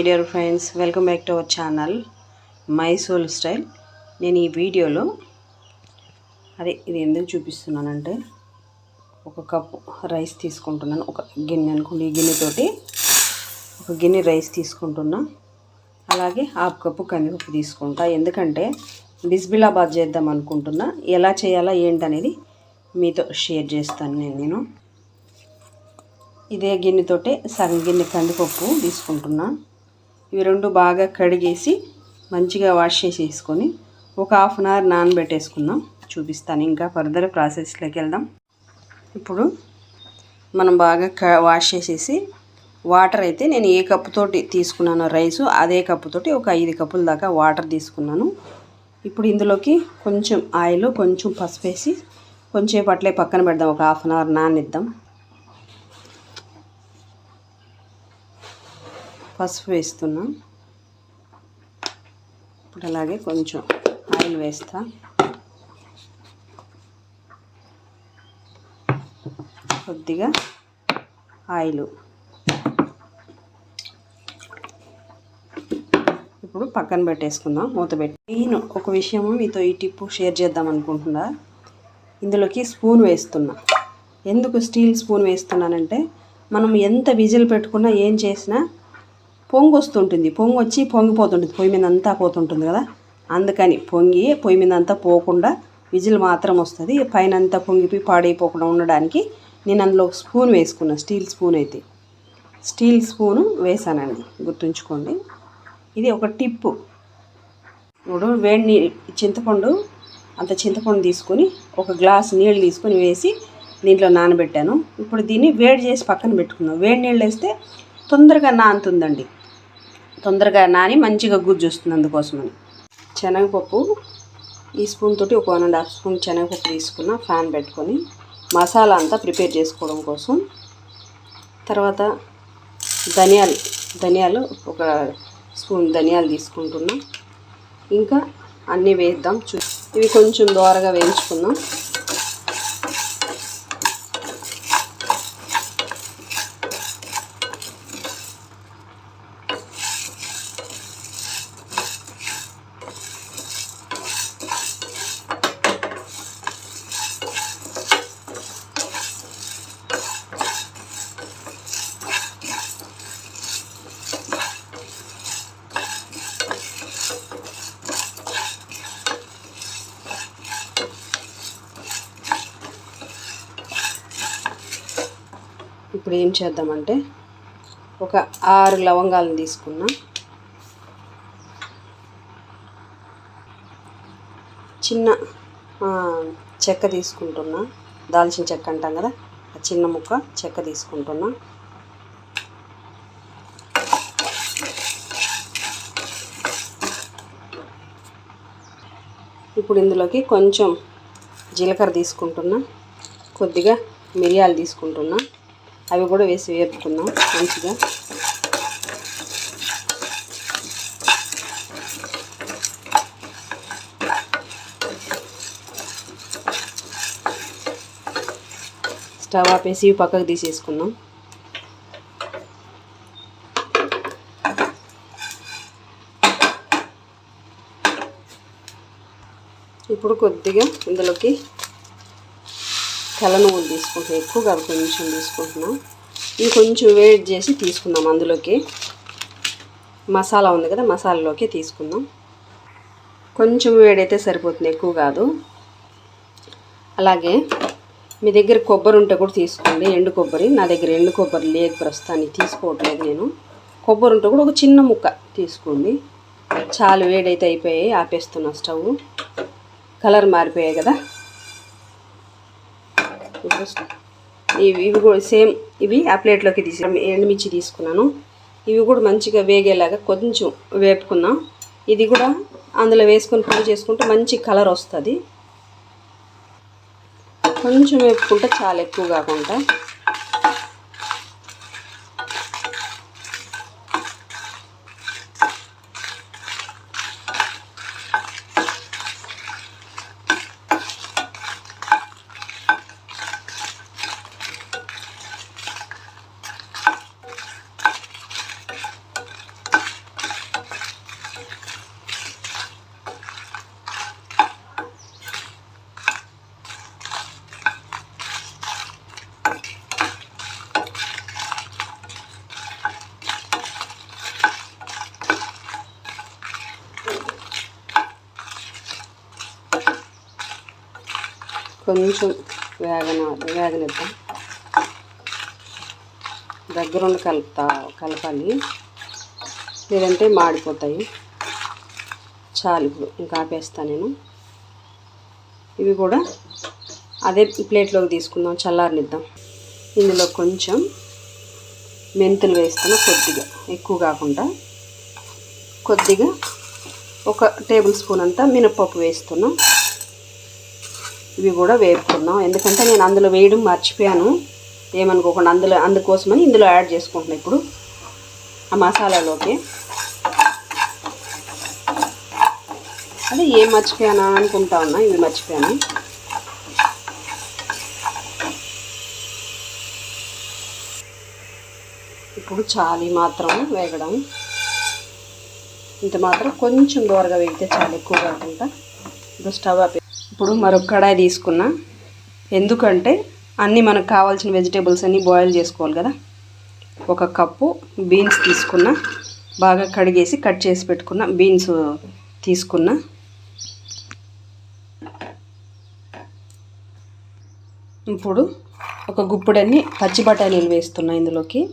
Dear friends welcome back to our channel my soul style నేను ఈ వీడియోలో అదే ఇది ఎందుకు చూపిస్తున్నానంటే ఒక కప్పు రైస్ తీసుకుంటున్నాను ఒక గిన్నె అనుకోండి ఈ గిన్నెతోటి ఒక గిన్నె రైస్ తీసుకుంటున్నా అలాగే హాఫ్ కప్పు కందిపప్పు తీసుకుంటా. ఎందుకంటే బిస్బిలాబాద్ చేద్దాం అనుకుంటున్నా. ఎలా చేయాలా ఏంటనేది మీతో షేర్ చేస్తాను నేను నేను. ఇదే గిన్నెతోటే సగం గిన్నె కందిపప్పు తీసుకుంటున్నాను ఇవి రెండు బాగా కడిగేసి మంచిగా వాష్ చేసి వేసుకొని ఒక హాఫ్ అన్ అవర్ నానబెట్టేసుకుందాం. చూపిస్తాను ఇంకా ఫర్దర్ ప్రాసెస్లోకి వెళ్దాం. ఇప్పుడు మనం బాగా క వాష్ చేసేసి వాటర్ అయితే నేను ఏ కప్పుతోటి తీసుకున్నానో రైసు అదే కప్పుతోటి ఒక ఐదు కప్పుల దాకా వాటర్ తీసుకున్నాను. ఇప్పుడు ఇందులోకి కొంచెం ఆయిల్ కొంచెం పసుపు వేసి కొంచెం అట్లే పక్కన పెడదాం. ఒక హాఫ్ అన్ అవర్ నానిద్దాం. పసుపు వేస్తున్నా. ఇప్పుడు అలాగే కొంచెం ఆయిల్ వేస్తా. కొద్దిగా ఆయిల్. ఇప్పుడు పక్కన పెట్టేసుకుందాం మూత పెట్టి. నేను ఒక విషయము మీతో ఈ టిప్పు షేర్ చేద్దాం అనుకుంటున్నా. ఇందులోకి స్పూన్ వేస్తున్నా. ఎందుకు స్టీల్ స్పూన్ వేస్తున్నానంటే మనం ఎంత విజిల్ పెట్టుకున్నా ఏం చేసినా పొంగు వస్తుంటుంది పొంగు వచ్చి పొంగిపోతుంటుంది. పొయ్యి మీద అంతా పోతుంటుంది కదా? అందుకని పొంగి పొయ్యి మీద అంతా పోకుండా విజిల్ మాత్రం వస్తుంది. పైన అంతా పొంగిపోయి పాడైపోకుండా ఉండడానికి నేను అందులో ఒక స్పూన్ వేసుకున్నాను స్టీల్ స్పూన్ అయితే. స్టీల్ స్పూను వేసానండి. గుర్తుంచుకోండి. ఇది ఒక టిప్పు. ఇప్పుడు వేడి చింతపండు అంత చింతపండు తీసుకొని ఒక గ్లాస్ నీళ్ళు తీసుకొని వేసి దీంట్లో నానబెట్టాను. ఇప్పుడు దీన్ని వేడి చేసి పక్కన పెట్టుకున్నాం వేడి నీళ్ళు వేస్తే తొందరగా నానుతుందండి. తొందరగా నాని మంచిగా గుజ్జు వస్తుంది అందుకోసమని. శనగపప్పు ఈ స్పూన్ తోటి ఒక వన్ అండ్ హాఫ్ స్పూన్ శనగపప్పు తీసుకున్న ఫ్యాన్ పెట్టుకొని మసాలా అంతా ప్రిపేర్ చేసుకోవడం కోసం. తర్వాత ధనియాలు ధనియాలు ఒక స్పూన్ ధనియాలు తీసుకుంటున్నాం. ఇంకా అన్నీ వేద్దాం చూ ఇవి కొంచెం దోరగా వేయించుకుందాం. ఇప్పుడు ఏం చేద్దామంటే ఒక ఆరు లవంగాలను తీసుకున్నా. చిన్న చెక్క తీసుకుంటున్నా. దాల్చిన చెక్క అంటాం కదా ఆ చిన్న ముక్క చెక్క తీసుకుంటున్నా. ఇప్పుడు ఇందులోకి కొంచెం జీలకర్ర తీసుకుంటున్నా. కొద్దిగా మిరియాలు తీసుకుంటున్నా. అవి కూడా వేసి వేపుకుందాం మంచిగా. స్టవ్ ఆపేసి ఇవి పక్కకు తీసేసుకుందాం. ఇప్పుడు కొద్దిగా ఇందులోకి తెల్ల నువ్వులు తీసుకుంటున్నాను ఎక్కువ కాదు కొంచెం తీసుకుంటున్నాం. ఇవి కొంచెం వేడి చేసి తీసుకుందాం అందులోకి. మసాలా ఉంది కదా మసాలాలోకి తీసుకుందాం. కొంచెం వేడైతే సరిపోతుంది ఎక్కువ కాదు. అలాగే మీ దగ్గర కొబ్బరి ఉంటే కూడా తీసుకోండి ఎండు కొబ్బరి. నా దగ్గర ఎండు కొబ్బరి లేదు ప్రస్తుతానికి తీసుకోవట్లేదు నేను. కొబ్బరి ఉంటే కూడా ఒక చిన్న ముక్క తీసుకోండి. చాలా వేడైతే అయిపోయాయి ఆపేస్తున్నా స్టవ్. కలర్ మారిపోయాయి కదా. ఇవి ఇవి కూడా సేమ్ ఇవి ఆ ప్లేట్లోకి తీసి ఎండుమిర్చి తీసుకున్నాను. ఇవి కూడా మంచిగా వేగేలాగా కొంచెం వేపుకున్నాం. ఇది కూడా అందులో వేసుకొని ఫ్రై చేసుకుంటే మంచి కలర్ వస్తుంది. కొంచెం వేపుకుంటే చాలా ఎక్కువ కాకుండా. కొంచెం వేగన వేగనిద్దాం. దగ్గరుండి కలుపుతా కలపాలి. లేదంటే మాడిపోతాయి. చాలు ఇప్పుడు ఇంకా ఆపేస్తా నేను. ఇవి కూడా అదే ప్లేట్లోకి తీసుకుందాం చల్లారనిద్దాం. ఇందులో కొంచెం మెంతులు వేస్తాను కొద్దిగా ఎక్కువ కాకుండా. కొద్దిగా ఒక టేబుల్ స్పూన్ అంతా మినప్పప్పు వేస్తున్నాం. ఇవి కూడా వేపుకున్నాం. ఎందుకంటే నేను అందులో వేయడం మర్చిపోయాను. ఏమనుకోకుండా అందులో అందుకోసమని ఇందులో యాడ్ చేసుకుంటున్నాను ఇప్పుడు ఆ మసాలాలోకి. అదే ఏం మర్చిపోయానా అనుకుంటా ఉన్నా ఇవి మర్చిపోయాను. ఇప్పుడు చాలి మాత్రం వేగడం. ఇంత మాత్రం కొంచెం దూరగా వేగితే చాలా ఎక్కువ కాకుండా ఇప్పుడు స్టవ్ ఆపే ఇప్పుడు మరొక కడాయి తీసుకున్నా. ఎందుకంటే అన్నీ మనకు కావాల్సిన వెజిటేబుల్స్ అన్నీ బాయిల్ చేసుకోవాలి కదా. ఒక కప్పు బీన్స్ తీసుకున్నా. బాగా కడిగేసి కట్ చేసి పెట్టుకున్న. బీన్స్ తీసుకున్నా. ఇప్పుడు ఒక గుప్పుడన్ని పచ్చి బఠానీలు వేస్తున్నా ఇందులోకి.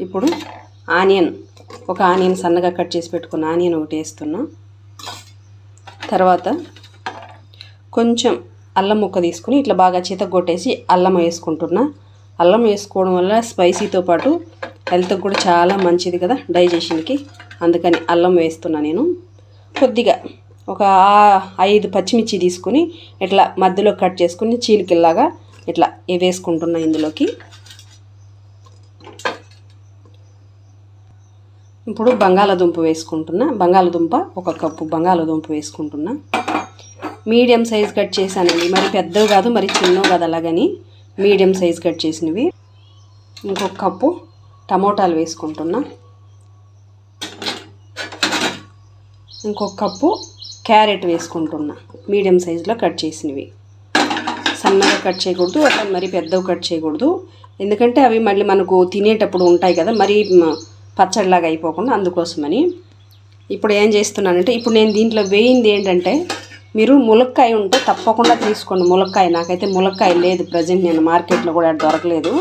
ఇప్పుడు ఆనియన్ ఒక ఆనియన్ సన్నగా కట్ చేసి పెట్టుకున్న ఆనియన్ ఒకటి వేస్తున్నా. తర్వాత కొంచెం అల్లం ముక్క తీసుకుని ఇట్లా బాగా కొట్టేసి అల్లం వేసుకుంటున్నా. అల్లం వేసుకోవడం వల్ల స్పైసీతో పాటు హెల్త్కి కూడా చాలా మంచిది కదా డైజెషన్కి. అందుకని అల్లం వేస్తున్నా నేను. కొద్దిగా ఒక ఐదు పచ్చిమిర్చి తీసుకుని ఇట్లా మధ్యలో కట్ చేసుకుని చీలికల్లాగా ఇట్లా వేసుకుంటున్నా ఇందులోకి. ఇప్పుడు బంగాళదుంప వేసుకుంటున్నా. బంగాళదుంప ఒక కప్పు బంగాళదుంప వేసుకుంటున్నా. మీడియం సైజ్ కట్ చేశానండి. మరి పెద్దవి కాదు మరి చిన్నవి కాదు అలాగని మీడియం సైజ్ కట్ చేసినవి. ఇంకొక కప్పు టమోటాలు వేసుకుంటున్నా. ఇంకొక కప్పు క్యారెట్ వేసుకుంటున్నా. మీడియం సైజులో కట్ చేసినవి. సన్నగా కట్ చేయకూడదు అట్లా మరి పెద్దవి కట్ చేయకూడదు. ఎందుకంటే అవి మళ్ళీ మనకు తినేటప్పుడు ఉంటాయి కదా మరి పచ్చడిలాగా అయిపోకుండా అందుకోసమని ఇప్పుడు ఏం చేస్తున్నానంటే ఇప్పుడు నేను దీంట్లో వేయింది ఏంటంటే మీరు ములక్కాయ ఉంటే తప్పకుండా తీసుకోండి. ములక్కాయ నాకైతే ములక్కాయ లేదు ప్రజెంట్ నేను మార్కెట్లో కూడా దొరకలేదు.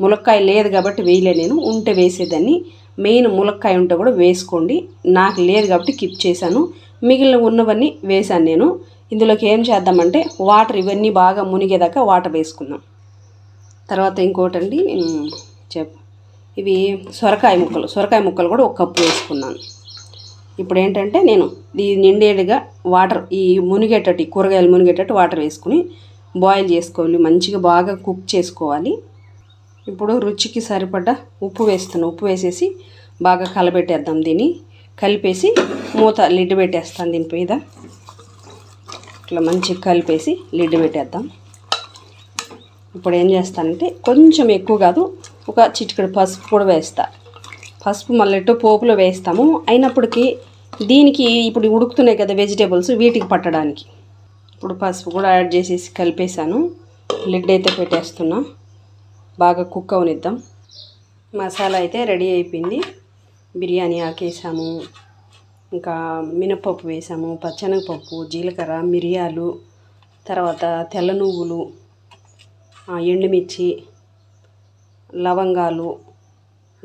ములక్కాయ లేదు కాబట్టి వేయలే నేను. ఉంటే వేసేదాన్ని. మెయిన్ ములక్కాయ ఉంటే కూడా వేసుకోండి. నాకు లేదు కాబట్టి కిప్ చేశాను. మిగిలిన ఉన్నవన్నీ వేశాను నేను. ఇందులోకి ఏం చేద్దామంటే వాటర్ ఇవన్నీ బాగా మునిగేదాకా వాటర్ వేసుకుందాం. తర్వాత ఇంకోటండి చెప్ ఇవి సొరకాయ ముక్కలు. సొరకాయ ముక్కలు కూడా ఒక కప్పు వేసుకున్నాను. ఇప్పుడు ఏంటంటే నేను ఈ నిండేడుగా వాటర్ ఈ మునిగేటట్టు కూరగాయలు మునిగేటట్టు వాటర్ వేసుకుని బాయిల్ చేసుకోవాలి. మంచిగా బాగా కుక్ చేసుకోవాలి. ఇప్పుడు రుచికి సరిపడ్డ ఉప్పు వేస్తున్నాను ఉప్పు వేసేసి బాగా కలబెట్టేద్దాం దీన్ని. కలిపేసి మూత లిడ్ పెట్టేస్తాను దీని మీద. ఇట్లా మంచిగా కలిపేసి లిడ్ పెట్టేద్దాం. ఇప్పుడు ఏం చేస్తానంటే కొంచెం ఎక్కువ కాదు ఒక చిటికెడు పసుపు కూడా వేస్తా. పసుపు మళ్ళీ పోపులో వేస్తాము. అయినప్పటికీ దీనికి ఇప్పుడు ఉడుకుతున్నాయి కదా వెజిటేబుల్స్ వీటికి పట్టడానికి. ఇప్పుడు పసుపు కూడా యాడ్ చేసేసి కలిపేశాను. లిడ్ అయితే పెట్టేస్తున్నా. బాగా కుక్ అవనిద్దాం. మసాలా అయితే రెడీ అయిపోయింది. బిర్యానీ ఆకేసాము. ఇంకా మినపప్పు వేసాము. పచ్చనగపప్పు జీలకర్ర మిరియాలు తర్వాత తెల్ల నువ్వులు ఎండుమిర్చి లవంగాలు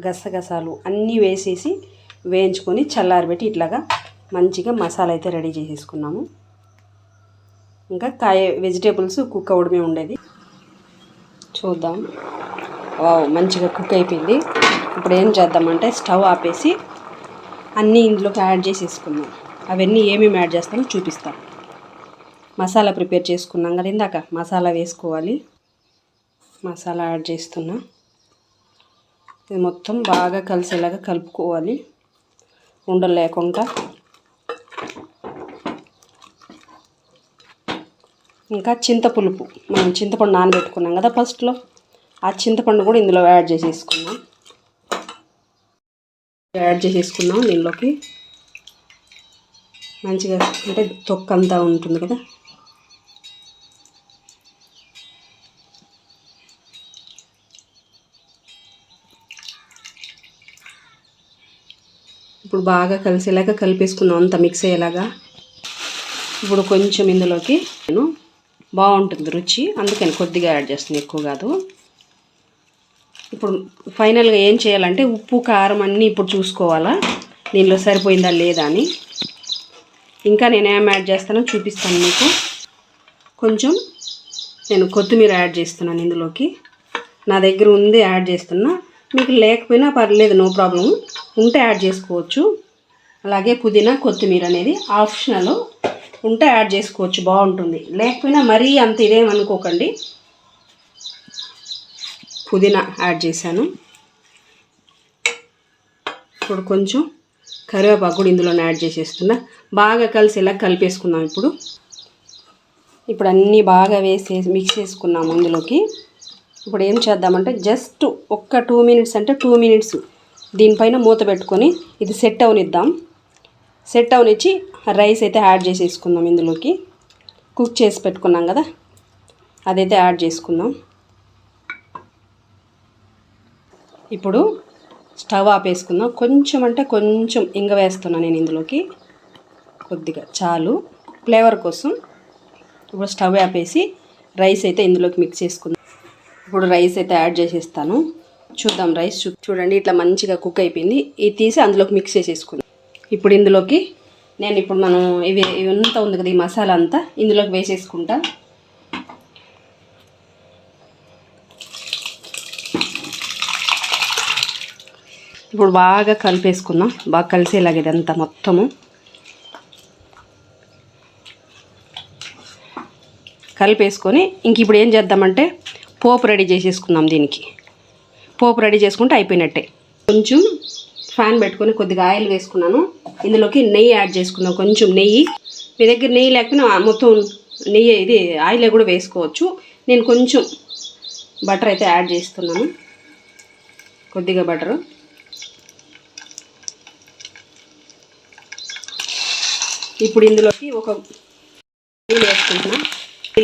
గసగసాలు అన్నీ వేసేసి వేయించుకొని చల్లారబెట్టి ఇట్లాగా మంచిగా మసాలా అయితే రెడీ చేసేసుకున్నాము. ఇంకా కాయ వెజిటేబుల్స్ కుక్ అవ్వడమే ఉండేది. చూద్దాం. వావ్ మంచిగా కుక్ అయిపోయింది. ఇప్పుడు ఏం చేద్దామంటే స్టవ్ ఆపేసి అన్నీ ఇందులోకి యాడ్ చేసేసుకుందాం. అవన్నీ ఏమేమి యాడ్ చేస్తామో చూపిస్తాం. మసాలా ప్రిపేర్ చేసుకున్నాం కదా ఇందాక. మసాలా వేసుకోవాలి. మసాలా యాడ్ చేస్తున్నా. ఇది మొత్తం బాగా కలిసేలాగా కలుపుకోవాలి. ఉండలు లేకుండా ఇంకా చింతపులుపు. మనం చింతపండు నానబెట్టుకున్నాం కదా ఫస్ట్లో. ఆ చింతపండు కూడా ఇందులో యాడ్ చేసేసుకున్నాం యాడ్ చేసేసుకున్నాం దీనిలోకి మంచిగా అంటే తొక్కంతా ఉంటుంది కదా. ఇప్పుడు బాగా కలిసేలాగా కలిపేసుకుందాం అంత మిక్స్ అయ్యేలాగా. ఇప్పుడు కొంచెం ఇందులోకి నేను బాగుంటుంది రుచి. అందుకని కొద్దిగా యాడ్ చేస్తుంది ఎక్కువ కాదు. ఇప్పుడు ఫైనల్గా ఏం చేయాలంటే ఉప్పు కారం అన్నీ ఇప్పుడు చూసుకోవాలా? దీనిలో సరిపోయిందా లేదా అని. ఇంకా నేను ఏం యాడ్ చేస్తానో చూపిస్తాను మీకు. కొంచెం నేను కొత్తిమీర యాడ్ చేస్తున్నాను ఇందులోకి. నా దగ్గర ఉంది యాడ్ చేస్తున్నా. మీకు లేకపోయినా పర్లేదు నో ప్రాబ్లం ఉంటే యాడ్ చేసుకోవచ్చు. అలాగే పుదీనా కొత్తిమీర అనేది ఆప్షనల్ ఉంటే యాడ్ చేసుకోవచ్చు బాగుంటుంది. లేకపోయినా మరీ అంత ఇదేమనుకోకండి పుదీనా యాడ్ చేశాను. ఇప్పుడు కొంచెం కరివేపాకు కూడా ఇందులోనే యాడ్ చేసేస్తున్నా. బాగా కలిసి ఇలా కలిపేసుకుందాం ఇప్పుడు. ఇప్పుడు అన్నీ బాగా వేసి మిక్స్ చేసుకున్నాము ఇందులోకి. ఇప్పుడు ఏం చేద్దామంటే జస్ట్ ఒక్క టూ మినిట్స్ అంటే టూ మినిట్స్ దీనిపైన మూత పెట్టుకొని ఇది సెట్ అవనిద్దాం. సెట్ అవనిచ్చి రైస్ అయితే యాడ్ చేసేసుకుందాం ఇందులోకి. కుక్ చేసి పెట్టుకున్నాం కదా? అదైతే యాడ్ చేసుకుందాం. ఇప్పుడు స్టవ్ ఆపేసుకుందాం. కొంచెం అంటే కొంచెం ఇంగ వేస్తున్నా నేను ఇందులోకి. కొద్దిగా చాలు. ఫ్లేవర్ కోసం ఇప్పుడు స్టవ్ ఆపేసి రైస్ అయితే ఇందులోకి మిక్స్ చేసుకుందాం. ఇప్పుడు రైస్ అయితే యాడ్ చేసేస్తాను. చూద్దాం రైస్ చూ చూడండి ఇట్లా మంచిగా కుక్ అయిపోయింది. ఇది తీసి అందులోకి మిక్స్ చేసేసుకుందాం. ఇప్పుడు ఇందులోకి నేను ఇప్పుడు మనం ఇవి ఇవి ఉంది కదా ఈ మసాలా అంతా ఇందులోకి వేసేసుకుంటా. ఇప్పుడు బాగా కలిపేసుకుందాం. బాగా కలిసేలాగా ఇదంతా మొత్తము. కలిపేసుకొని ఇంక ఇప్పుడు ఏం చేద్దామంటే పోపు రెడీ చేసేసుకుందాం దీనికి. పోపు రెడీ చేసుకుంటే అయిపోయినట్టే. కొంచెం ఫ్యాన్ పెట్టుకొని కొద్దిగా ఆయిల్ వేసుకున్నాను. ఇందులోకి నెయ్యి యాడ్ చేసుకున్నాను. కొంచెం నెయ్యి. మీ దగ్గర నెయ్యి లేకపోయినా మొత్తం నెయ్యి ఇది ఆయిల్ కూడా వేసుకోవచ్చు. నేను కొంచెం బటర్ అయితే యాడ్ చేస్తున్నాను. కొద్దిగా బటరు. ఇప్పుడు ఇందులోకి ఒక నీళ్ళు వేసుకుంటున్నాను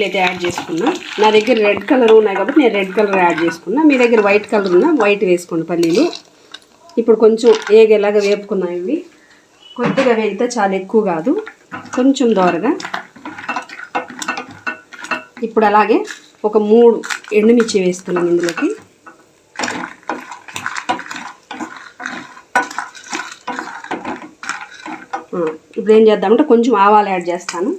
అయితే యాడ్ చేసుకున్నా. నా దగ్గర రెడ్ కలర్ ఉన్నాయి కాబట్టి నేను రెడ్ కలర్ యాడ్ చేసుకున్నా. మీ దగ్గర వైట్ కలర్ ఉన్నా వైట్ వేసుకోండి పల్లీలు. ఇప్పుడు కొంచెం ఏగేలాగా వేపుకున్నాయి ఇవి. కొద్దిగా వేగితే చాలా ఎక్కువ కాదు. కొంచెం దోరగా. ఇప్పుడు అలాగే ఒక మూడు ఎండుమిర్చి వేస్తున్నాను ఇందులోకి. ఇప్పుడు ఏం చేద్దామంటే కొంచెం ఆవాలు యాడ్ చేస్తాను.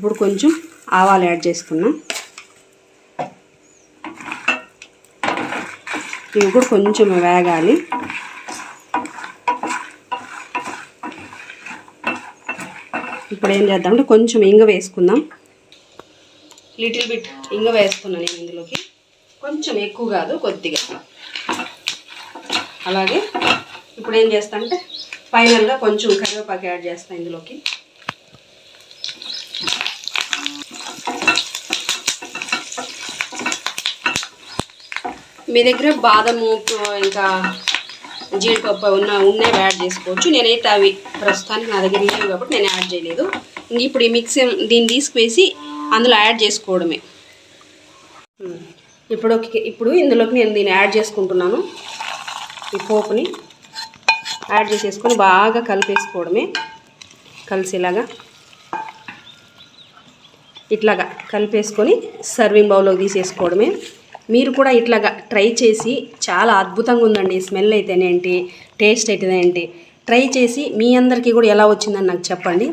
ఇప్పుడు కొంచెం ఆవాలు యాడ్ చేసుకున్నా. ఇవి కూడా కొంచెం వేగాలి. ఇప్పుడు ఏం చేద్దామంటే కొంచెం ఇంగ వేసుకుందాం. లిటిల్ బిట్ ఇంగ వేసుకున్నాను నేను ఇందులోకి. కొంచెం ఎక్కువ కాదు కొద్దిగా. అలాగే ఇప్పుడు ఏం చేస్తా అంటే ఫైనల్గా కొంచెం కరివేపాకు యాడ్ చేస్తాను ఇందులోకి. మీ దగ్గర బాదము ఇంకా జీడిపప్పు ఉన్న ఉన్నాయి యాడ్ చేసుకోవచ్చు. నేనైతే అవి ప్రస్తుతానికి నా దగ్గర లేవు కాబట్టి నేను యాడ్ చేయలేదు. ఇప్పుడు ఈ మిక్సీ దీన్ని తీసుకువేసి అందులో యాడ్ చేసుకోవడమే. ఇప్పుడు ఇప్పుడు ఇందులోకి నేను దీన్ని యాడ్ చేసుకుంటున్నాను. ఈ పోపుని యాడ్ చేసేసుకొని బాగా కలిపేసుకోవడమే. కలిసేలాగా ఇట్లాగా కలిపేసుకొని సర్వింగ్ బౌల్లోకి తీసేసుకోవడమే. మీరు కూడా ఇట్లాగా ట్రై చేసి చాలా అద్భుతంగా ఉందండి. స్మెల్ అయితేనేంటి టేస్ట్ అయితేనేంటి ట్రై చేసి మీ అందరికీ కూడా ఎలా వచ్చిందని నాకు చెప్పండి.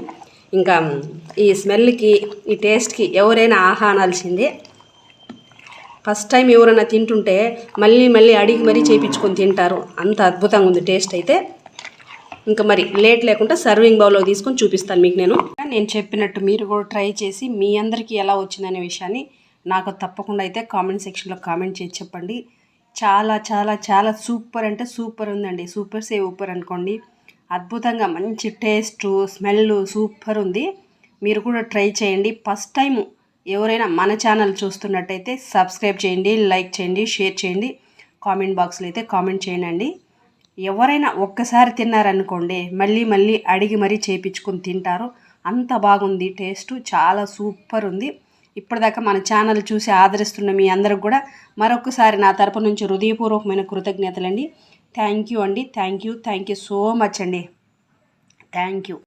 ఇంకా ఈ స్మెల్కి ఈ టేస్ట్కి ఎవరైనా ఆహానాల్సిందే ఫస్ట్ టైం ఎవరైనా తింటుంటే మళ్ళీ మళ్ళీ అడిగి మరీ చేయించుకొని తింటారు. అంత అద్భుతంగా ఉంది టేస్ట్ అయితే. ఇంకా మరి లేట్ లేకుండా సర్వింగ్ బౌల్లో తీసుకొని చూపిస్తాను మీకు నేను. నేను చెప్పినట్టు మీరు కూడా ట్రై చేసి మీ అందరికీ ఎలా వచ్చిందనే విషయాన్ని నాకు తప్పకుండా అయితే కామెంట్ సెక్షన్లో కామెంట్ చేసి చెప్పండి. చాలా చాలా చాలా సూపర్ అంటే సూపర్ ఉందండి. సూపర్ సేవ్ ఊపర్ అనుకోండి. అద్భుతంగా మంచి టేస్ట్ స్మెల్ సూపర్ ఉంది. మీరు కూడా ట్రై చేయండి. ఫస్ట్ టైం ఎవరైనా మన ఛానల్ చూస్తున్నట్టయితే సబ్స్క్రైబ్ చేయండి లైక్ చేయండి షేర్ చేయండి. కామెంట్ బాక్స్లో అయితే కామెంట్ చేయండి. ఎవరైనా ఒక్కసారి తిన్నారనుకోండి మళ్ళీ మళ్ళీ అడిగి మరీ చేపించుకొని తింటారు. అంత బాగుంది టేస్ట్ చాలా సూపర్ ఉంది. ఇప్పటిదాకా మన ఛానల్ చూసి ఆదరిస్తున్న మీ అందరికి కూడా మరొకసారి నా తరపు నుంచి హృదయపూర్వకమైన కృతజ్ఞతలండి. థ్యాంక్ యూ అండి. Thank you. Thank you so much అండి. Thank you.